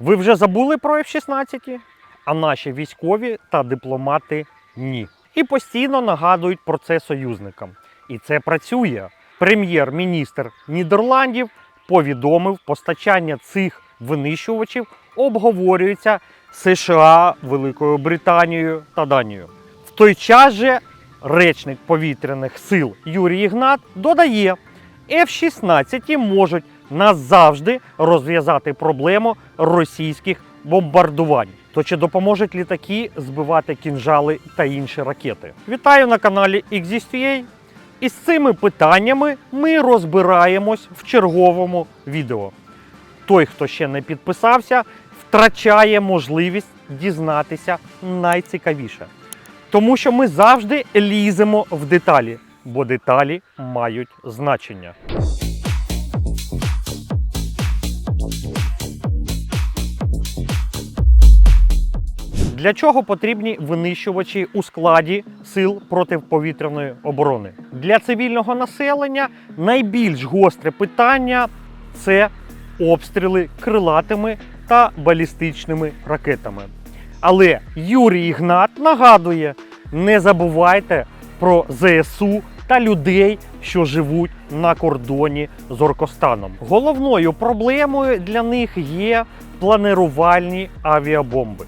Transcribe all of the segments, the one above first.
Ви вже забули про F-16? А наші військові та дипломати ні. І постійно нагадують про це союзникам. І це працює. Прем'єр-міністр Нідерландів повідомив, постачання цих винищувачів обговорюється США, Великою Британією та Данією. В той час же речник повітряних сил Юрій Ігнат додає, F-16 можуть назавжди розв'язати проблему російських бомбардувань. То чи допоможуть літаки збивати кінжали та інші ракети? Вітаю на каналі XZTA. І з цими питаннями ми розбираємось в черговому відео. Той, хто ще не підписався, втрачає можливість дізнатися найцікавіше. Тому що ми завжди ліземо в деталі, бо деталі мають значення. Для чого потрібні винищувачі у складі сил протиповітряної оборони? Для цивільного населення найбільш гостре питання це обстріли крилатими та балістичними ракетами. Але Юрій Ігнат нагадує: не забувайте про ЗСУ та людей, що живуть на кордоні з Оркостаном. Головною проблемою для них є планирувальні авіабомби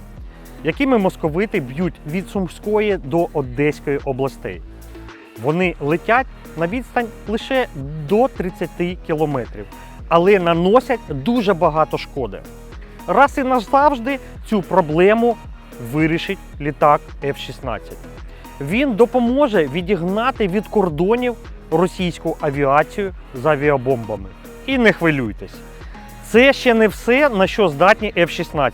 якими московити б'ють від Сумської до Одеської областей. Вони летять на відстань лише до 30 кілометрів, але наносять дуже багато шкоди. Раз і назавжди цю проблему вирішить літак F-16. Він допоможе відігнати від кордонів російську авіацію з авіабомбами. І не хвилюйтесь, це ще не все, на що здатні F-16.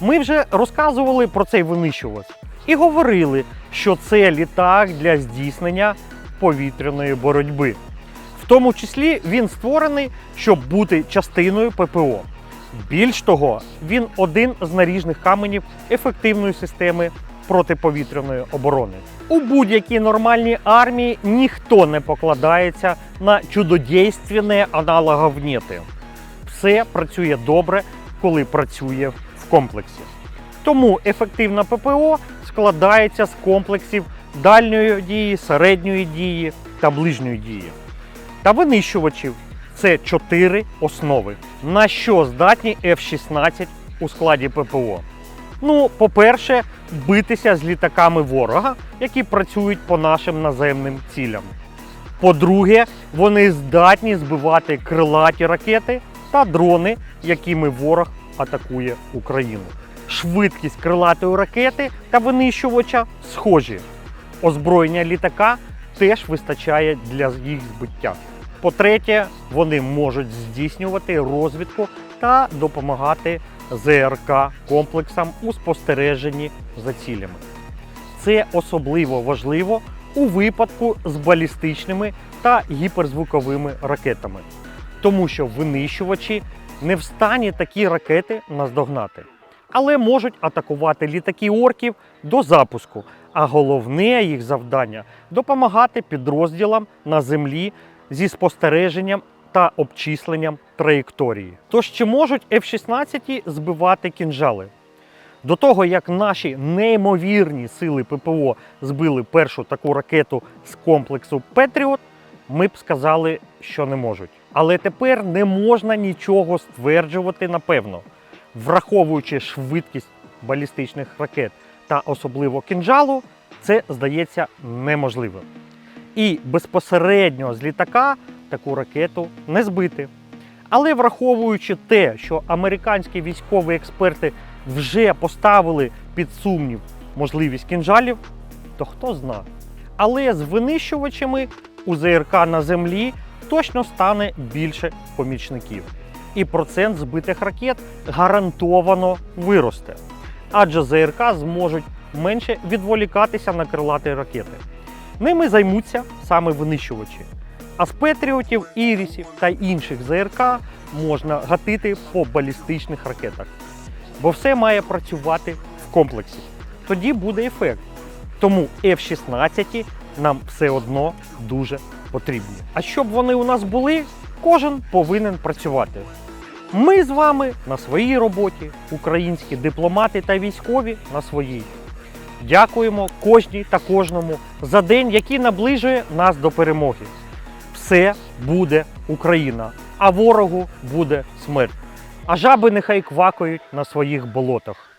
Ми вже розказували про цей винищувач і говорили, що це літак для здійснення повітряної боротьби. В тому числі він створений, щоб бути частиною ППО. Більш того, він один з наріжних каменів ефективної системи протиповітряної оборони. У будь-якій нормальній армії ніхто не покладається на чудодійственне аналоговнєти. Все працює добре, коли працює в комплексі. Тому ефективна ППО складається з комплексів дальньої дії, середньої дії та ближньої дії. Та винищувачів це чотири основи. На що здатні F-16 у складі ППО? Ну, по-перше, битися з літаками ворога, які працюють по нашим наземним цілям. По-друге, вони здатні збивати крилаті ракети та дрони, якими ворог атакує Україну. Швидкість крилатої ракети та винищувача схожі. Озброєння літака теж вистачає для їх збиття. По-третє, вони можуть здійснювати розвідку та допомагати ЗРК комплексам у спостереженні за цілями. Це особливо важливо у випадку з балістичними та гіперзвуковими ракетами, тому що винищувачі не в стані такі ракети наздогнати, але можуть атакувати літаки орків до запуску. А головне їх завдання допомагати підрозділам на землі зі спостереженням та обчисленням траєкторії. Тож чи можуть F-16 збивати кінжали? До того, як наші неймовірні сили ППО збили першу таку ракету з комплексу Петріот, ми б сказали, що не можуть. Але тепер не можна нічого стверджувати напевно, враховуючи швидкість балістичних ракет та особливо кінжалу, це здається неможливим. І безпосередньо з літака таку ракету не збити. Але враховуючи те, що американські військові експерти вже поставили під сумнів можливість кінжалів, то хто зна. Але з винищувачами у ЗРК на землі точно стане більше помічників. І процент збитих ракет гарантовано виросте. Адже ЗРК зможуть менше відволікатися на крилаті ракети. Ними займуться саме винищувачі. А з Петріотів, Ірісів та інших ЗРК можна гатити по балістичних ракетах. Бо все має працювати в комплексі. Тоді буде ефект. Тому F-16 нам все одно дуже потрібні. А щоб вони у нас були, кожен повинен працювати. Ми з вами на своїй роботі, українські дипломати та військові на своїй. Дякуємо кожній та кожному за день, який наближує нас до перемоги. Все буде Україна, а ворогу буде смерть. А жаби нехай квакають на своїх болотах.